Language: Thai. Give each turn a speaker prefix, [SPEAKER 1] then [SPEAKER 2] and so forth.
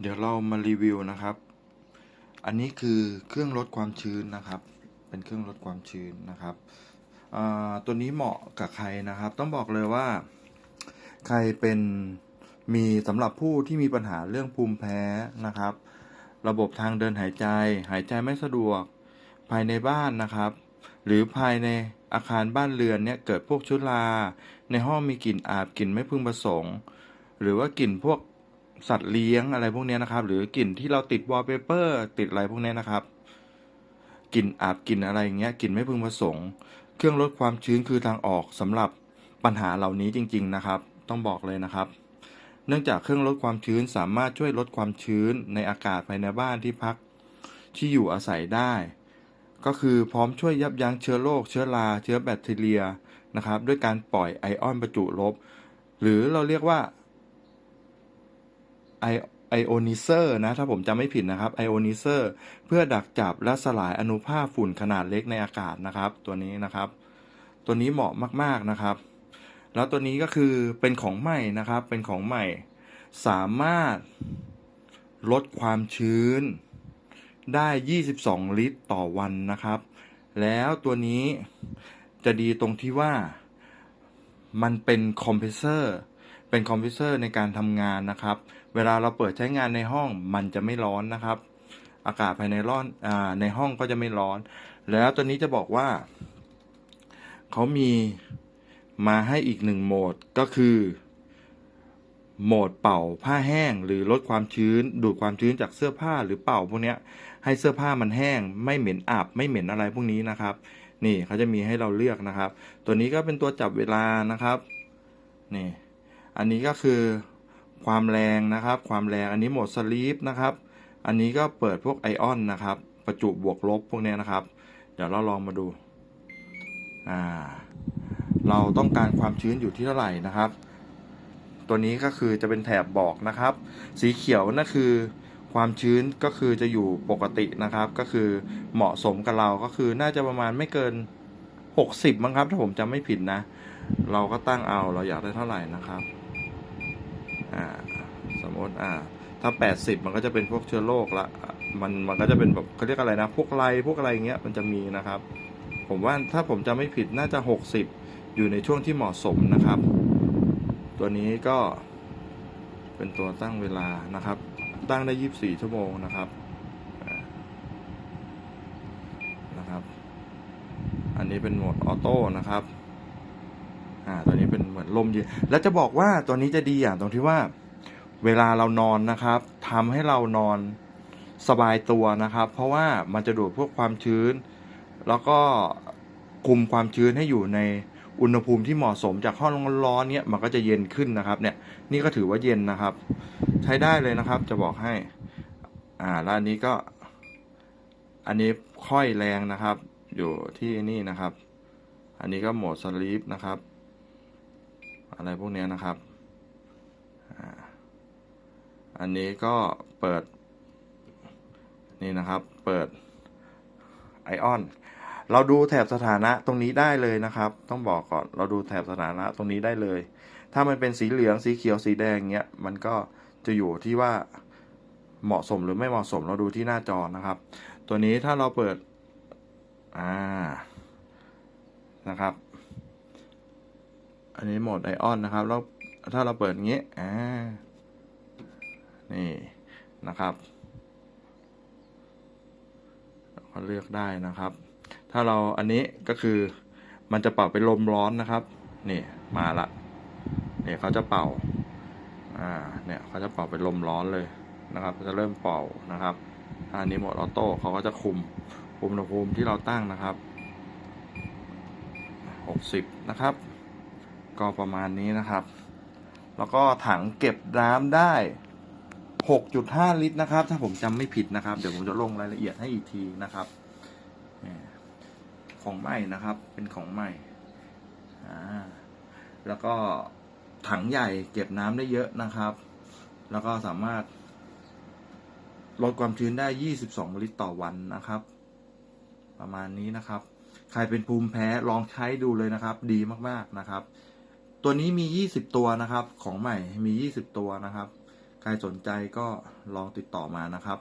[SPEAKER 1] เดี๋ยวเรามารีวิวนะครับ อันนี้คือเครื่องลดความชื้นนะครับ เป็นเครื่องลดความชื้นนะครับ ตัวนี้เหมาะกับใครนะครับ ต้องบอกเลยว่า ใครเป็นมีสำหรับผู้ที่มีปัญหาเรื่องภูมิแพ้นะครับ ระบบทางเดินหายใจ หายใจไม่สะดวก ภายในบ้านนะครับ หรือภายในอาคารบ้านเรือนเนี่ยเกิดพวกชุลา ในห้องมีกลิ่นอาบกลิ่นไม่พึงประสงค์ หรือว่ากลิ่นพวก สัตว์เลี้ยงอะไรพวกนี้นะครับ หรือกลิ่นที่เราติดวอลเปเปอร์ติดอะไรพวกนี้นะครับกลิ่นอาบกลิ่นอะไรอย่างเงี้ยกลิ่นไม่พึงประสงค์ เครื่องลดความชื้นคือทางออกสำหรับปัญหาเหล่านี้จริง ๆนะครับ ต้องบอกเลยนะครับ เนื่องจากเครื่องลดความชื้นสามารถช่วยลดความชื้นในอากาศภายในบ้านที่พักที่อยู่อาศัยได้ ก็คือพร้อมช่วยยับยั้งเชื้อโรคเชื้อราเชื้อแบคทีเรียนะครับ ด้วยการปล่อยไอออนประจุลบ หรือเราเรียกว่า ไอไอโอนิเซอร์นะถ้าผมจำไม่ผิดนะครับไอโอนิเซอร์เพื่อดักจับและสลายอนุภาคฝุ่นขนาดเล็กในอากาศนะครับ ตัวนี้นะครับ ตัวนี้เหมาะมากๆนะครับ แล้วตัวนี้ก็คือเป็นของใหม่นะครับ เป็นของใหม่ สามารถลดความชื้นได้ 22 ลิตรต่อวันนะครับ แล้วตัวนี้จะดีตรงที่ว่ามันเป็นคอมเพรสเซอร์ เป็นคอมพรสเซอร์ในการทำงานนะครับ เวลาเราเปิดใช้งานในห้องมันจะไม่ร้อนนะครับ อากาศภายในร้อนอในห้องก็จะไม่ร้อน แล้วตัวนี้จะบอกว่า เขามีมาให้อีกหนึ่งโหมดก็คือโหมดเป่าผ้าแห้งหรือลดความชื้น ดูดความชื้นจากเสื้อผ้าหรือเป่าพวกนี้ให้เสื้อผ้ามันแห้ง ไม่เหม็นอับไม่เหม็นอะไรพวกนี้นะครับ นี่เขาจะมีให้เราเลือกนะครับ ตัวนี้ก็เป็นตัวจับเวลานะครับ นี่ อันนี้ก็คือความแรงนะครับ ความแรงอันนี้โหมดสลีปนะครับ อันนี้ก็เปิดพวกไอออนนะครับ ประจุบวกลบพวกเนี้ยนะครับ เดี๋ยวเราลองมาดูอ่าเราต้องการความชื้นอยู่ที่เท่าไหร่นะครับ ตัวนี้ก็คือจะเป็นแถบบอกนะครับ สีเขียวนั่นคือความชื้นก็คือจะอยู่ปกตินะครับ ก็คือเหมาะสมกับเราก็คือน่าจะประมาณไม่เกิน 60มั้งครับ ถ้าผมจำไม่ผิดนะ เราก็ตั้งเอาเราอยากได้เท่าไหร่นะครับ อ่าสมมติอ่าถ้า 80 มันก็จะเป็นพวกเชื้อโรคละมันมันก็จะเป็นแบบเขาเรียกอะไรนะ พวกไรพวกอะไรอย่างเงี้ยมันจะมีนะครับ ผมว่าถ้าผมจำไม่ผิดน่าจะ 60 อยู่ในช่วงที่เหมาะสมนะครับ ตัวนี้ก็เป็นตัวตั้งเวลานะครับ ตั้งได้ 24 ชั่วโมงนะครับนะครับ อันนี้เป็นโหมดออโต้นะครับ อ่าตัวนี้เป็นเหมือนลมเย็นแล้วจะบอกว่าตัวนี้จะดีอย่างตรงที่ว่า เวลาเรานอนนะครับทำให้เรานอนสบายตัวนะครับ เพราะว่ามันจะดูดพวกความชื้น แล้วก็คุมความชื้นให้อยู่ในอุณหภูมิที่เหมาะสมจากห้องร้อนเนี่ยมันก็จะเย็นขึ้นนะครับเนี่ยนี่ก็ถือว่าเย็นนะครับ ใช้ได้เลยนะครับจะบอกให้ อ่าแล้วอันนี้ก็ อันนี้ค่อยแรงนะครับ อยู่ที่นี่นะครับ อันนี้ก็โหมดสลีปนะครับ อะไรพวกนี้นะครับอันนี้ก็เปิด นี่นะครับ เปิดไอออน เราดูแถบสถานะตรงนี้ได้เลยนะครับ ต้องบอกก่อน เราดูแถบสถานะตรงนี้ได้เลย ถ้ามันเป็นสีเหลือง สีเขียว สีแดงเงี้ย มันก็จะอยู่ที่ว่าเหมาะสมหรือไม่เหมาะสม เราดูที่หน้าจอนะครับ ตัวนี้ถ้าเราเปิด อ่า นะครับ อันนี้โหมดไอออนนะครับ แล้วถ้าเราเปิดงี้อ่านี่นะครับก็เลือกได้นะครับ ถ้าเราอันนี้ก็คือมันจะเป่าเป็นลมร้อนนะครับ นี่มาละเนี่ยเขาจะเป่า อ่า เนี่ยเขาจะเป่าเป็นลมร้อนเลยนะครับ จะเริ่มเป่านะครับ ถ้าอันนี้โหมดออโต้เขาก็จะคุมอุณหภูมิที่เราตั้งนะครับ 60 นะครับ ก็ประมาณนี้นะครับ แล้วก็ถังเก็บน้ำได้ 6.5 ลิตรนะครับ ถ้าผมจำไม่ผิดนะครับ เดี๋ยวผมจะลงรายละเอียดให้อีกทีนะครับของใหม่นะครับ เป็นของใหม่แล้วก็ถังใหญ่เก็บน้ำได้เยอะนะครับ แล้วก็สามารถลดความชื้นได้ 22 ลิตรต่อวันนะครับ ประมาณนี้นะครับ ใครเป็นภูมิแพ้ลองใช้ดูเลยนะครับ ดีมากๆนะครับ ตัวนี้มี 20 ตัวนะครับ ของใหม่มี 20 ตัวนะครับ ใครสนใจก็ลองติดต่อมานะครับ